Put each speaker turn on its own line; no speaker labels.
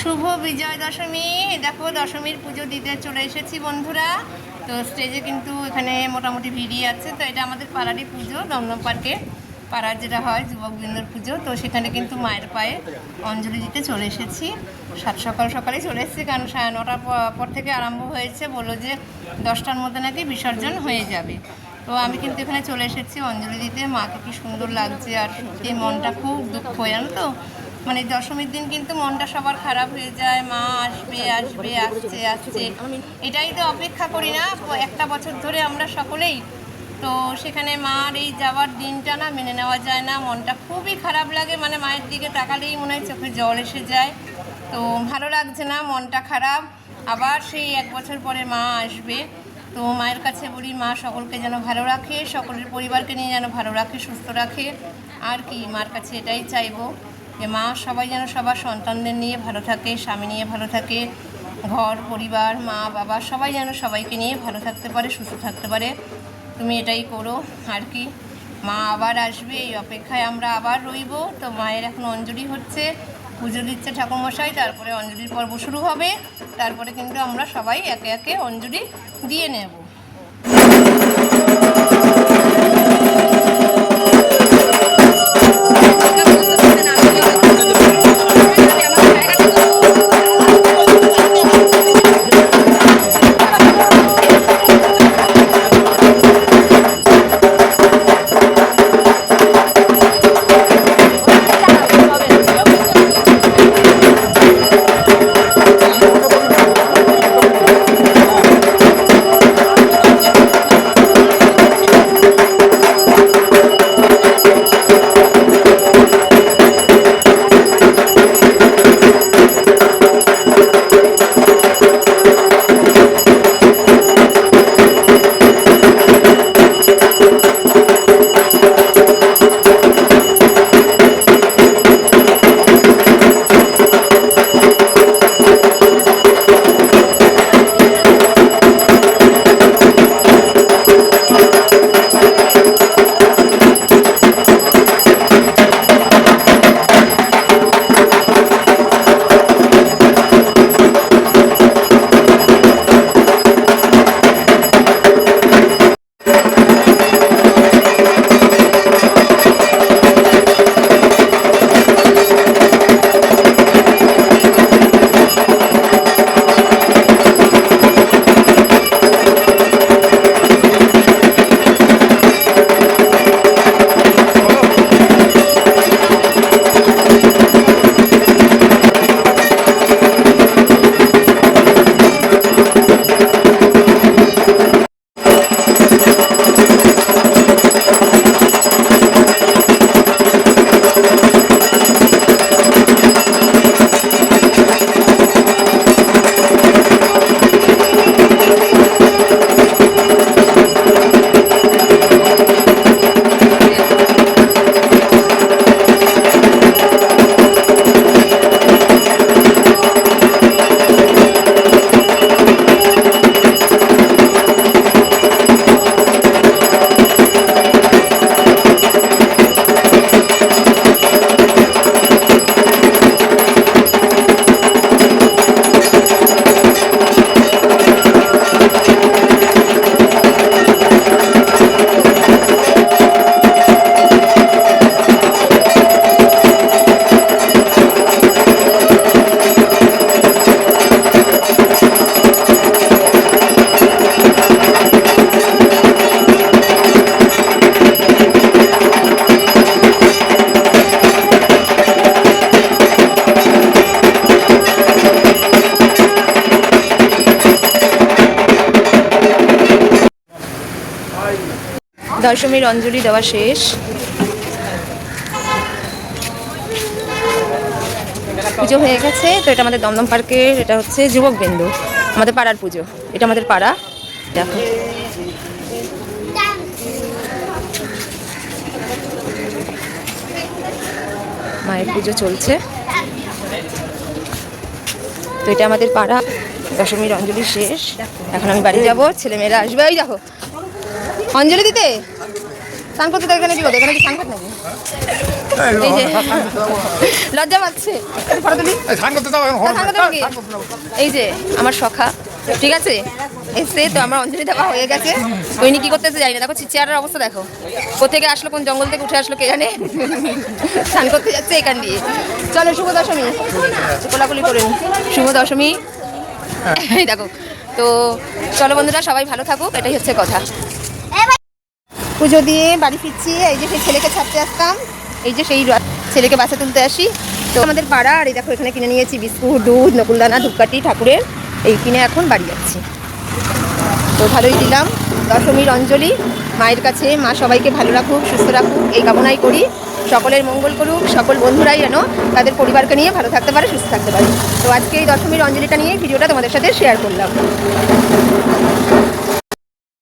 শুভ বিজয় দশমী। দেখো, দশমীর পুজো দিতে চলে এসেছি বন্ধুরা। তো স্টেজে কিন্তু এখানে মোটামুটি ভিড়ই আছে। তো এটা আমাদের পাড়ারই পুজো দমদম পার্কে পাড়ার যেটা হয় যুবকবৃন্দর পুজো। তো সেখানে কিন্তু মায়ের পায়ে অঞ্জলি দিতে চলে এসেছি। সাত সকাল সকালেই চলে এসেছি, কারণ সাড়ে নটার পর থেকে আরম্ভ হয়েছে। বলল যে দশটার মধ্যে নাকি বিসর্জন হয়ে যাবে। তো আমি কিন্তু এখানে চলে এসেছি অঞ্জলি দিতে। মাকে কি সুন্দর লাগছে আর সত্যি মনটা খুব দুঃখ, জানো তো? মানে দশমীর দিন কিন্তু মনটা সবার খারাপ হয়ে যায়, মা আসবে আসবে, আসছে আসছে। এটাই তো অপেক্ষা করি না, একটা বছর ধরে আমরা সকলেই। তো সেখানে মার এই যাওয়ার দিনটা না মেনে নেওয়া যায় না, মনটা খুবই খারাপ লাগে মানে মায়ের দিকে তাকালেই মনে হয় চোখে জল এসে যায়। তো ভালো লাগছে না, মনটা খারাপ। আবার সেই এক বছর পরে মা আসবে। তো মায়ের কাছে বলি, মা সকলকে যেন ভালো রাখে, সকলের পরিবারকে নিয়ে যেন ভালো রাখে, সুস্থ রাখে। আর কি, মার কাছে এটাই চাইব। যে মা সবাই যেন সবার সন্তানদের নিয়ে ভালো থাকে, স্বামী নিয়ে ভালো থাকে, ঘর, পরিবার, মা, বাবা সবাই যেন সবাইকে নিয়ে ভালো থাকতে পারে, সুস্থ থাকতে পারে। তুমি এটাই করো, আর কি। মা আবার আসবে, এই অপেক্ষায় আমরা আবার রইব। তো মায়ের এখন অঞ্জলি হচ্ছে, পুজো দিচ্ছে ঠাকুরমশাই, তারপরে অঞ্জলির পর্ব শুরু হবে। তারপরে কিন্তু আমরা সবাই একে একে অঞ্জলি দিয়ে নেব। দশমীর অঞ্জলি দেওয়া শেষ। পুজো হয়ে গেছে, তো এটা আমাদের দমদম পার্কের, এটা হচ্ছে যুবক বিন্দু, আমাদের পাড়ার পুজো, এটা আমাদের পাড়া। দেখো। মায়ের পুজো চলছে। তো এটা আমাদের পাড়া দশমীর অঞ্জলি শেষ। এখন আমি বাড়ি যাব, ছেলেমেয়েরা আসবে, ওই দেখো। অঞ্জলি দিতে? স্নান করতে তো এখানে কি করতে এখানে কি স্নান করতে নাকি
লজ্জা পাচ্ছে। ফটো তুলি।
স্নান করতে যাও
স্নান করতে যাব এই যে আমার সখা। ঠিক আছে? এসে তো আমার অঞ্জলি দেওয়া হয়ে গেছে। ওইনি কি করতেছে জানি না। দেখো চেয়ারের অবস্থা দেখো। কোথেকে আসলো কোন জঙ্গল থেকে উঠে আসলো কে জানে? স্নান করতে যাচ্ছে এখান দিয়ে। চলো শুভ দশমী। কোলাকুলি করে শুভ দশমী। এই দেখো। তো চলো বন্ধুরা সবাই ভালো থাকুক। এটাই হচ্ছে কথা। পুজো দিয়ে বাড়ি ফিরছি, এই যে সেই ছেলেকে ছাড়তে আসতাম, এই যে সেই ছেলেকে বাসে তুলতে আসি। তো আমাদের পাড়া, আর এই দেখো এখানে কিনে নিয়েছি বিস্কুট, দুধ, নকুলদানা, ধূপকাঠি, ঠাকুরের, এই কিনে এখন বাড়ি যাচ্ছি। তো ভালোই দিলাম। দশমীর অঞ্জলি, মায়ের কাছে, মা সবাইকে ভালো রাখুক, সুস্থ রাখুক, এই কামনাই করি। সকলের মঙ্গল করুক, সকল বন্ধুরাই যেন তাদের পরিবারকে নিয়ে ভালো থাকতে পারে, সুস্থ থাকতে পারে। তো আজকে এই দশমীর অঞ্জলিটা নিয়ে ভিডিওটা তোমাদের সাথে শেয়ার করলাম।